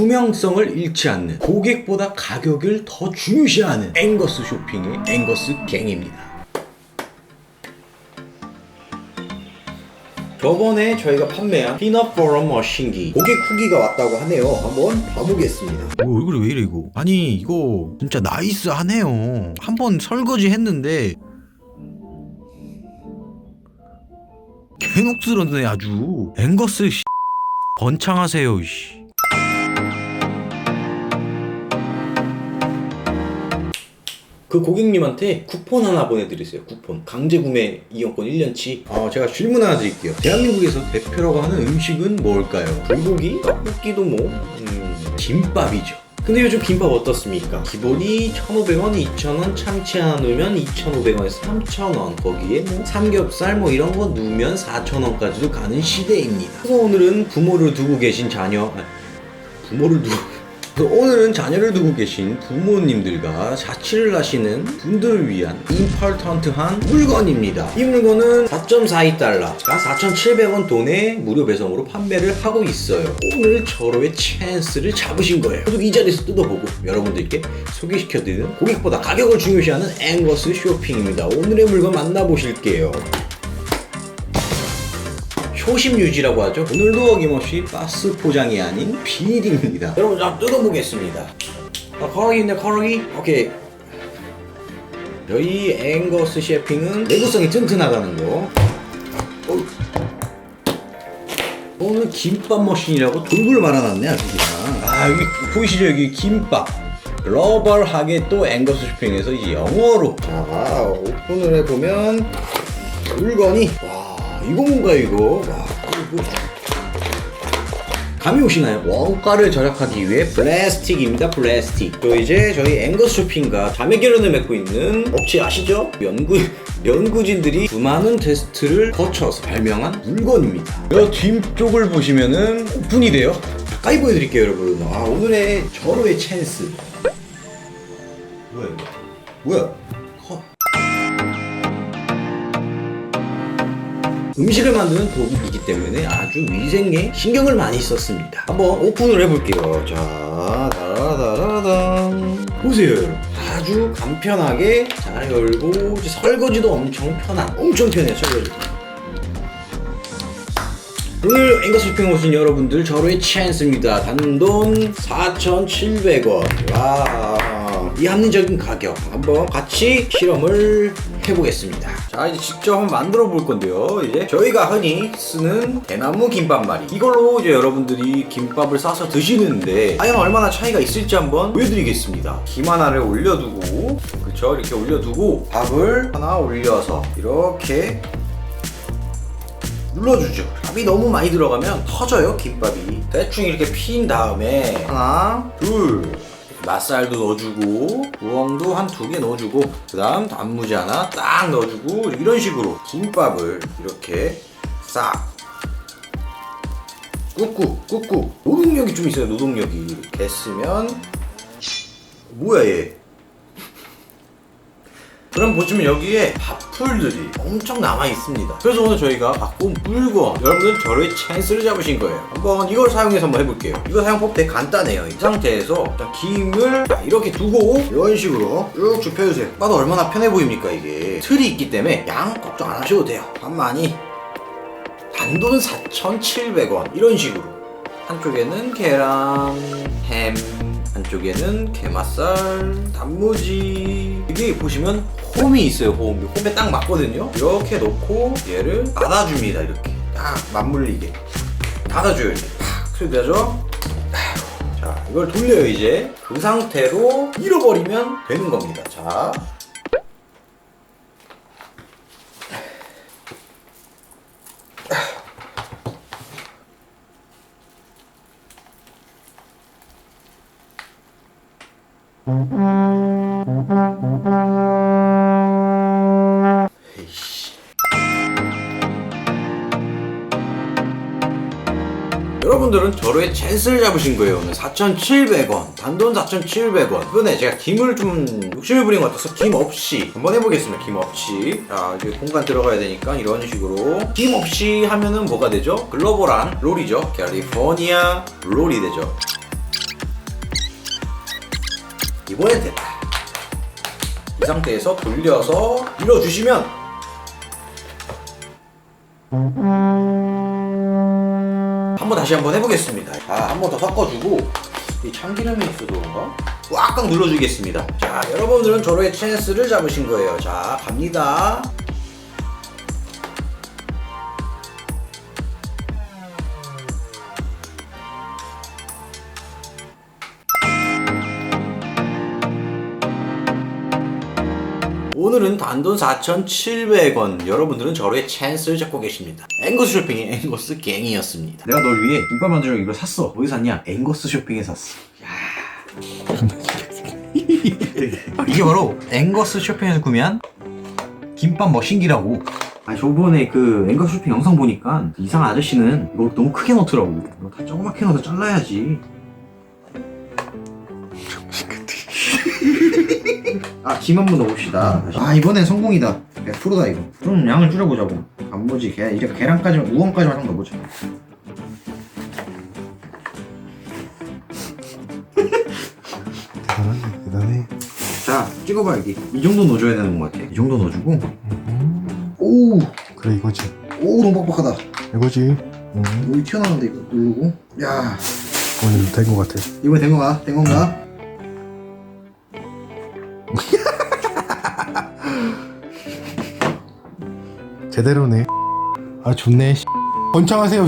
투명성을 잃지 않는 고객보다 가격을 더 중요시하는 앵거스 쇼핑의 앵거스 갱입니다. 저번에 저희가 판매한 피넛 버터 머신기 고객 후기가 왔다고 하네요. 한번 봐보겠습니다. 뭐 얼굴이 왜 이래 이거 아니 이거 진짜 나이스하네요 한번 설거지 했는데 개녹스러네 아주 앵거스 씨 번창하세요 씨. 그 고객님한테 쿠폰 하나 보내드리세요. 쿠폰. 강제 구매 이용권 1년치. 어, 제가 질문 하나 드릴게요. 대한민국에서 대표라고 하는 음식은 뭘까요? 불고기? 떡볶이도 뭐, 음, 김밥이죠. 근데 요즘 김밥 어떻습니까? 기본이 1,500원, 2,000원, 참치 하나 넣으면 2,500원에서 3,000원. 거기에 뭐 삼겹살 뭐 이런 거 넣으면 4,000원까지도 가는 시대입니다. 그래서 오늘은 부모를 두고 계신 자녀, 아니, 부모를 두고 오늘은 자녀를 두고 계신 부모님들과 자취를 하시는 분들을 위한 임펄턴트한 물건입니다. 이 물건은 4.42달러, 4,700원 돈에 무료 배송으로 판매를 하고 있어요. 오늘 절호의 찬스를 잡으신 거예요. 저도 이 자리에서 뜯어보고 여러분들께 소개시켜드리는 고객보다 가격을 중요시하는 앵거스 쇼핑입니다. 오늘의 물건 만나보실게요. 초심 유지라고 하죠. 오늘도 어김없이 가스 포장이 아닌 비닐입니다. 여러분, 자, 뜯어보겠습니다. 아, 커러기 있네, 커러기? 오케이. 저희 앵거스 셰핑은 내구성이 튼튼하다는 거. 오늘 김밥 머신이라고 돌돌 말아놨네, 아주 그냥. 아, 여기 보이시죠? 여기 김밥. 글로벌하게 또 앵거스 쇼핑에서 영어로. 자, 오픈을 해보면 물건이 와 이거 뭔가 이거? 와 감이 오시나요? 원가를 절약하기 위해 플라스틱입니다 플라스틱. 또 이제 저희 앵거스 쇼핑과 자매 결연을 맺고 있는 업체 아시죠? 연구 연구진들이 수많은 테스트를 거쳐서 발명한 물건입니다. 이 뒤쪽을 보시면은 오픈이 돼요. 가까이 보여드릴게요 여러분. 아 오늘의 절호의 찬스. 뭐야 이거? 뭐야 음식을 만드는 도구이기 때문에 아주 위생에 신경을 많이 썼습니다. 한번 오픈을 해볼게요. 자, 다라다라단. 보세요, 여러분. 아주 간편하게 잘 열고 이제 설거지도 엄청 편한, 엄청 편해요, 설거지. 오늘 앵거스 쇼핑 오신 여러분들 저로의 찬스입니다. 단돈 4,700원. 와. 이 합리적인 가격 한번 같이 실험을 해보겠습니다. 자 이제 직접 한번 만들어 볼 건데요. 이제 저희가 흔히 쓰는 대나무 김밥말이 이걸로 이제 여러분들이 김밥을 싸서 드시는데 과연 얼마나 차이가 있을지 한번 보여드리겠습니다. 김 하나를 올려두고 그쵸 이렇게 올려두고 밥을 하나 올려서 이렇게 눌러주죠. 밥이 너무 많이 들어가면 터져요, 김밥이. 대충 이렇게 핀 다음에 하나, 둘, 맛살도 넣어주고 우엉도 한 두 개 넣어주고 그 다음 단무지 하나 딱 넣어주고 이런 식으로 김밥을 이렇게 싹. 꾹꾹 꾹꾹. 노동력이 좀 있어요 노동력이. 이렇게 했으면 뭐야 얘 그럼 보시면 여기에 밥풀들이 엄청 남아 있습니다. 그래서 오늘 저희가 바꾼 물건 여러분들 저를 찬스를 잡으신 거예요. 한번 이걸 사용해서 한번 해볼게요. 이거 사용법 되게 간단해요. 이 상태에서 김을 이렇게 두고 이런 식으로 쭉쭉 펴주세요. 봐도 얼마나 편해 보입니까 이게. 틀이 있기 때문에 양 걱정 안 하셔도 돼요. 반만이 단돈 4,700원 이런 식으로 한쪽에는 계란, 햄, 한쪽에는 게맛살, 단무지. 이게 보시면 홈이 있어요 홈. 홈에 딱 맞거든요. 이렇게 놓고 얘를 닫아줍니다 이렇게. 딱 맞물리게. 닫아줘요 이제. 팍 소리 나죠? 자 이걸 돌려요 이제. 그 상태로 잃어버리면 되는 겁니다. 자 여러분들은 저로의 찬스를 잡으신 거예요. 오늘 4,700원 단돈 4,700원. 이번에 제가 김을 좀 욕심을 부린 것 같아서 김 없이 한번 해보겠습니다. 김 없이. 자 이제 공간 들어가야 되니까 이런 식으로. 김 없이 하면은 뭐가 되죠? 글로벌한 롤이죠. 캘리포니아 롤이 되죠 이번엔 됐다. 이 상태에서 돌려서 밀어주시면 한번 다시 한번 해보겠습니다. 자, 한번 더 섞어주고 이 참기름이 있어서 그런가? 꽉꽉 눌러주겠습니다. 자, 여러분들은 저로의 찬스를 잡으신 거예요. 자, 갑니다. 오늘은 단돈 4,700원. 여러분들은 저로의 찬스를 잡고 계십니다. 앵거스 쇼핑의 앵거스 갱이었습니다. 내가 널 위해 김밥 만들려고 이걸 샀어. 어디 샀냐? 앵거스 쇼핑에 샀어. 이게 바로 앵거스 쇼핑에서 구매한 김밥 머신기라고. 아 저번에 그 앵거스 쇼핑 영상 보니까 그 이상한 아저씨는 이거 너무 크게 넣더라고. 이거 다 조그맣게 넣어서 잘라야지. 아, 김 한 번 넣어봅시다. 아, 이번엔 성공이다. 100%다, 이거. 좀 양을 줄여보자고. 단무지, 계, 이제 계란까지만, 우엉까지만 좀 넣어보자. 대단하네 대단해 자, 찍어봐, 여기. 이 정도 넣어줘야 되는 것 같아. 이 정도 넣어주고. 오, 그래 이거지 오, 너무 빡빡하다. 이거지 음, 여기 튀어나오는데, 이거 누르고. 야, 오늘 된거 같아 이번에 된 건가? 된 건가? 제대로네. 아 좋네 번창하세요